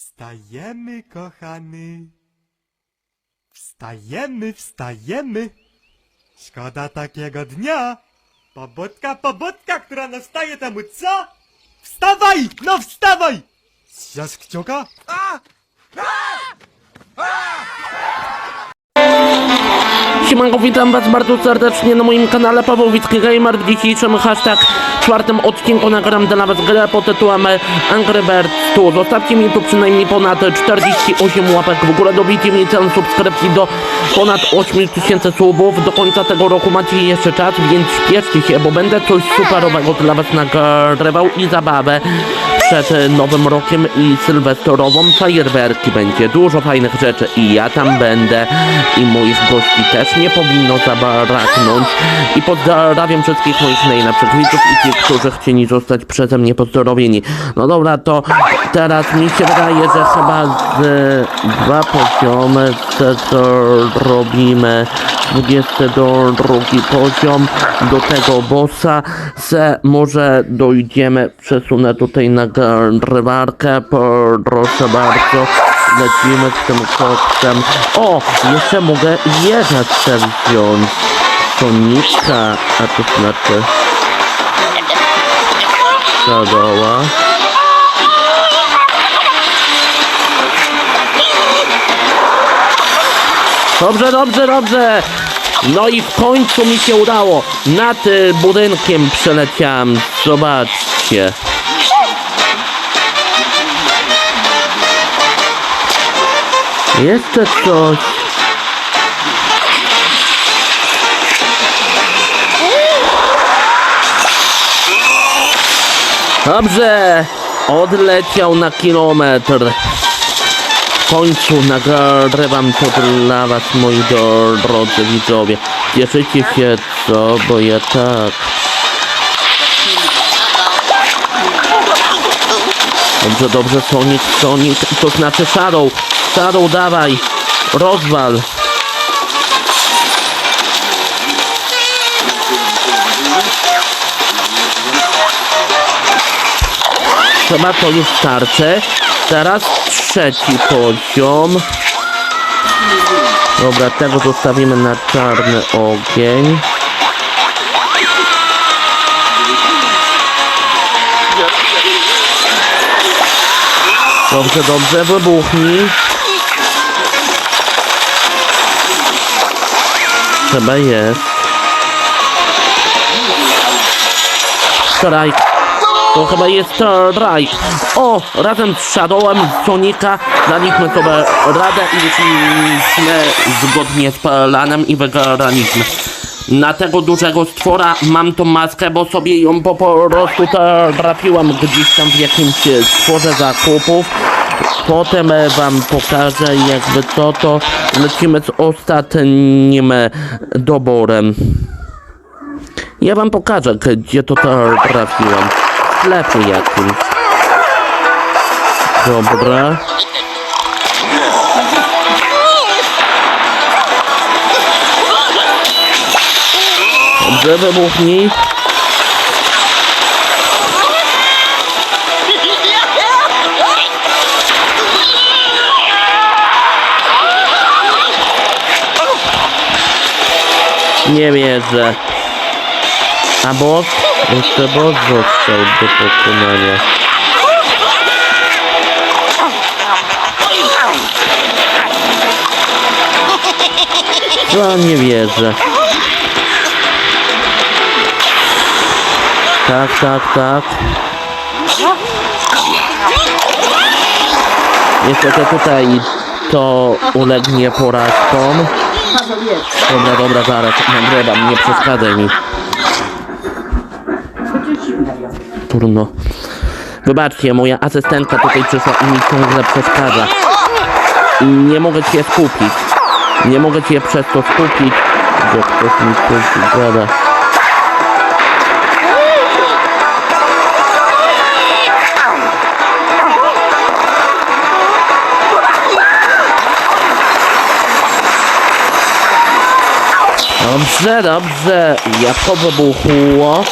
Wstajemy, kochany. Wstajemy, wstajemy. Szkoda takiego dnia. Pobudka, pobudka, która nastaje temu co? Wstawaj! No wstawaj! Zjasz kciuka? Siemanko, witam was bardzo serdecznie na moim kanale Paweł Wicki Gamer. W dzisiejszym hashtag czwartym odcinku nagram dla was grę pod tytułem Angry Birds 2. Zostawcie mi tu przynajmniej ponad 48 łapek w górę, dobijcie mi cel subskrypcji do ponad 8000 subów. Do końca tego roku macie jeszcze czas, więc śpieszcie się, bo będę coś superowego dla was nagrywał i zabawę przed nowym rokiem i sylwestrową fajerwerki. Będzie dużo fajnych rzeczy i ja tam będę. I moich gości też nie powinno zabraknąć. I pozdrawiam wszystkich moich najlepszych widzów i tych, którzy chcieli zostać przeze mnie pozdrowieni. No dobra, to teraz mi się wydaje, że chyba z dwa poziomy te co robimy 22 poziom do tego bossa. Se może dojdziemy przesunę tutaj nagrywarkę proszę bardzo lecimy z tym koksem o jeszcze mogę jechać se wziąć Sonika a to znaczy Shadowa Dobrze, dobrze, dobrze. No i w końcu mi się udało. Nad y, budynkiem przeleciałem. Zobaczcie. Jeszcze coś. Dobrze. Odleciał na kilometr. W końcu nagrywam to dla was, moi drodzy widzowie. Cieszycie się, co? Bo ja tak. Dobrze, dobrze, Sonic, Sonic, to znaczy Shadow. Shadow, dawaj, rozwal. Chyba to już starczy. Teraz trzeci poziom. Dobra, tego zostawimy na czarny ogień. Dobrze, dobrze, wybuchnij. Chyba jest. Strike. To chyba jest strike. O, razem z Shadowem Sonika daliśmy sobie radę i wyszliśmy zgodnie z planem i wygraliśmy. Na tego dużego stwora mam tą maskę, bo sobie ją po prostu trafiłam gdzieś tam w jakimś stworze zakupów. Potem e, wam pokażę jakby co to lecimy z ostatnim e, doborem. Ja wam pokażę gdzie to trafiłam. W sklepie jakimś. Dobra. Wybuchnij. Nie wierzę. A boss? Jeszcze boss został do pokonania. No nie wierzę. Tak, tak, tak. Niestety tutaj to ulegnie porażkom. Dobra, dobra, zaraz nagrywam, nie przeszkadzaj mi. Turno. Wybaczcie, moja asystentka tutaj przyszła i mi ciągle przeszkadza. Nie mogę się skupić. Nie mogę się przez to skupić. Że ktoś mi coś gada. Dobrze, dobrze. Jak to wybuchło,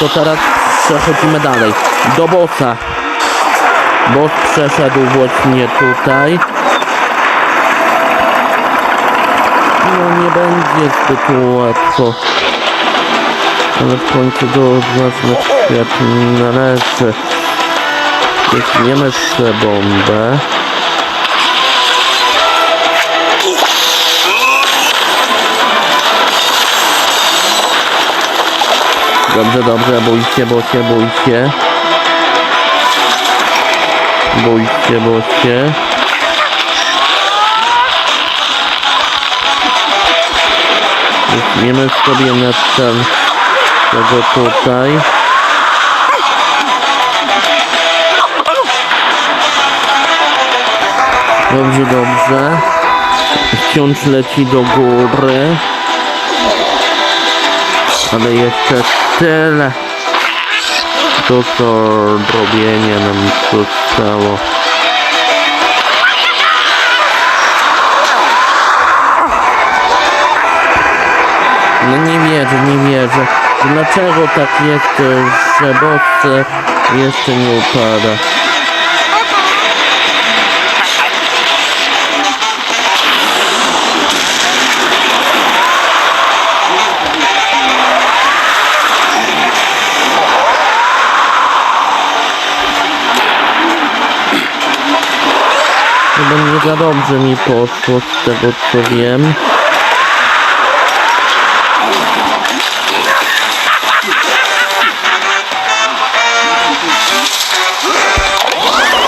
to teraz przechodzimy dalej. Do bossa. Boss przeszedł właśnie tutaj. No nie będzie zbyt łatwo. Ale w końcu do odważnych świat należy. Weźmiemy jeszcze bombę. Dobrze, dobrze, bój się, bój się, bój się. Sobie na cel tego tutaj. Dobrze, dobrze. Wciąż leci do góry. Ale jeszcze tyle. To robienie nam zostało. No nie wierzę, nie wierzę. Dlaczego tak jest, że boss jeszcze nie upada? Nie dobrze mi poszło z tego co wiem.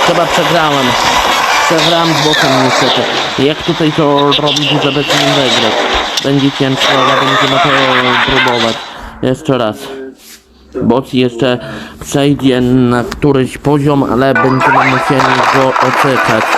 Chyba przegrałem. Przegrałem z bokiem niestety. Jak tutaj to robić, żeby z nim wygrać? Będzie ciężko, ale będziemy to próbować. Jeszcze raz. Boss jeszcze przejdzie na któryś poziom, ale będziemy musieli go oczekać.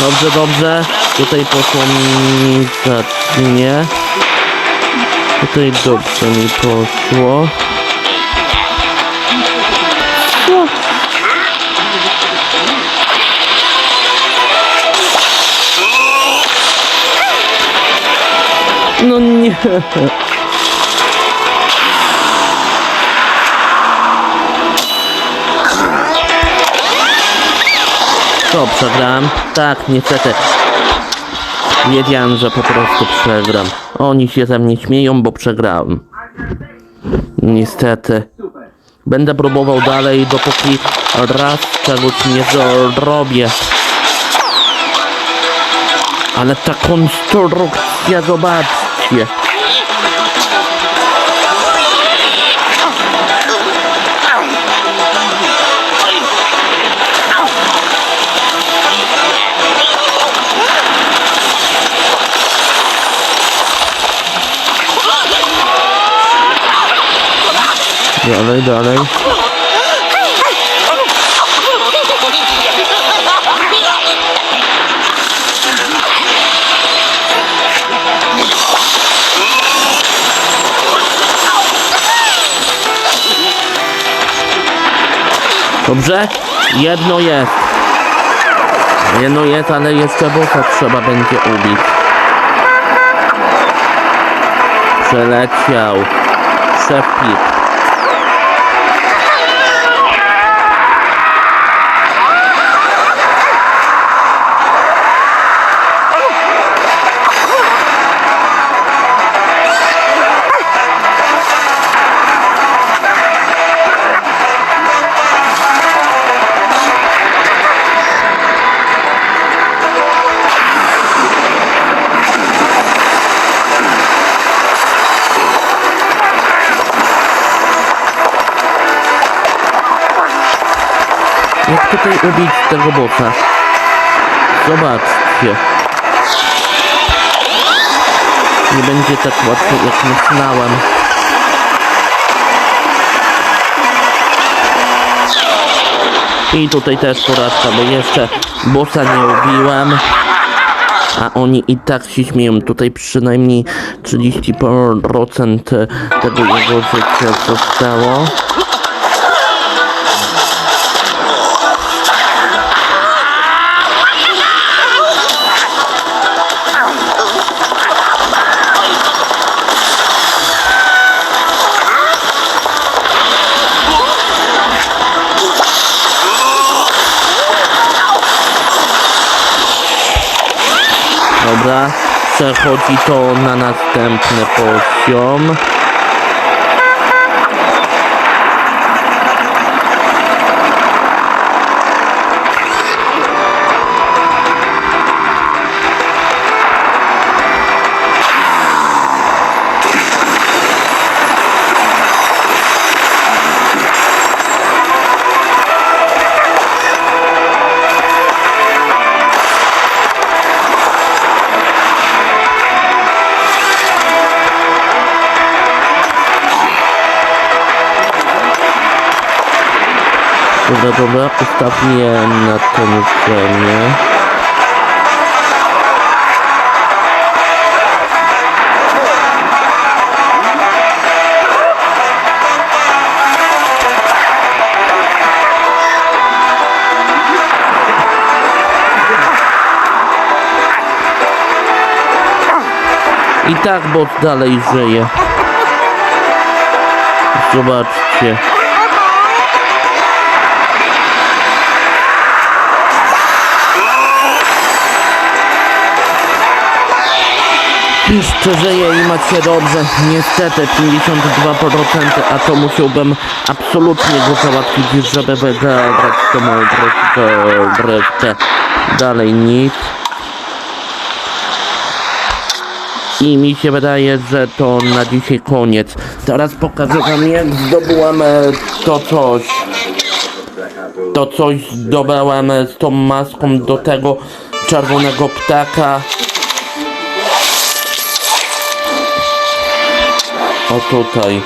Dobrze, dobrze. Tutaj poszło mi zacznie. Tutaj dobrze mi poszło. No nie. Co, przegrałem? Tak, niestety. Wiedziałem, że po prostu przegram. Oni się ze mnie śmieją, bo przegrałem. Niestety. Będę próbował dalej, dopóki raz czegoś nie zrobię. Ale ta konstrukcja, zobaczcie. Dalej, dalej. Dobrze? Jedno jest. Jedno jest, ale jeszcze bossa trzeba będzie ubić. Przeleciał. Przepik. Jak tutaj ubić tego bota? Zobaczcie. Nie będzie tak łatwo jak myślałem. I tutaj też porażka, bo jeszcze bossa nie ubiłem. A oni i tak się śmieją. Tutaj przynajmniej 30% tego jego życia zostało. Dobra, przechodzi to na następny poziom. Dobra, dobra, ustawię na ten ziemię. I tak bot dalej żyje. Zobaczcie. Jeszcze żyje i macie dobrze. Niestety 52%, a to musiałbym absolutnie go załatwić, żeby wygrać tą rozgrywkę. Dalej nic. I mi się wydaje, że to na dzisiaj koniec. Teraz pokażę wam jak zdobyłem e, to coś. To coś zdobyłem e, z tą maską do tego czerwonego ptaka. O tutaj.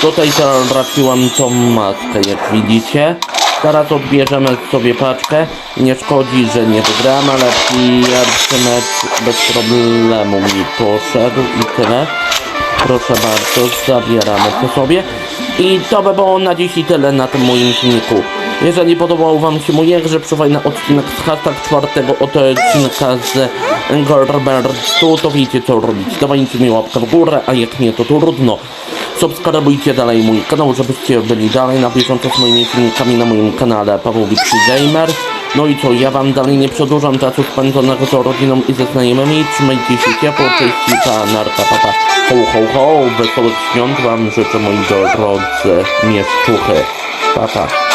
Tutaj trafiłam tą maskę, jak widzicie. Teraz odbierzemy sobie paczkę. Nie szkodzi, że nie wygrałem, ale pierwszy mecz bez problemu mi poszedł i tyle. Proszę bardzo, zabieramy to sobie. I to by było na dziś i tyle na tym moim filmiku. Jeżeli podobał wam się mój jakże fajny odcinek z hashtag czwartego oto odcinka z Gerbertu, to wiecie co robić. Dawajcie mi łapkę w górę, a jak nie to trudno. Subskrybujcie dalej mój kanał, żebyście byli dalej na bieżąco z moimi filmikami na moim kanale Paweł Witrzy Gamer. No i co, ja wam dalej nie przedłużam czasu spędzonego z rodziną i ze znajomymi. Trzymajcie się ciepło, cześć, pa, narka, papa. Ho, ho, ho, wesołych świąt wam życzę moi drodzy mieszczuchy. Papa. Pa.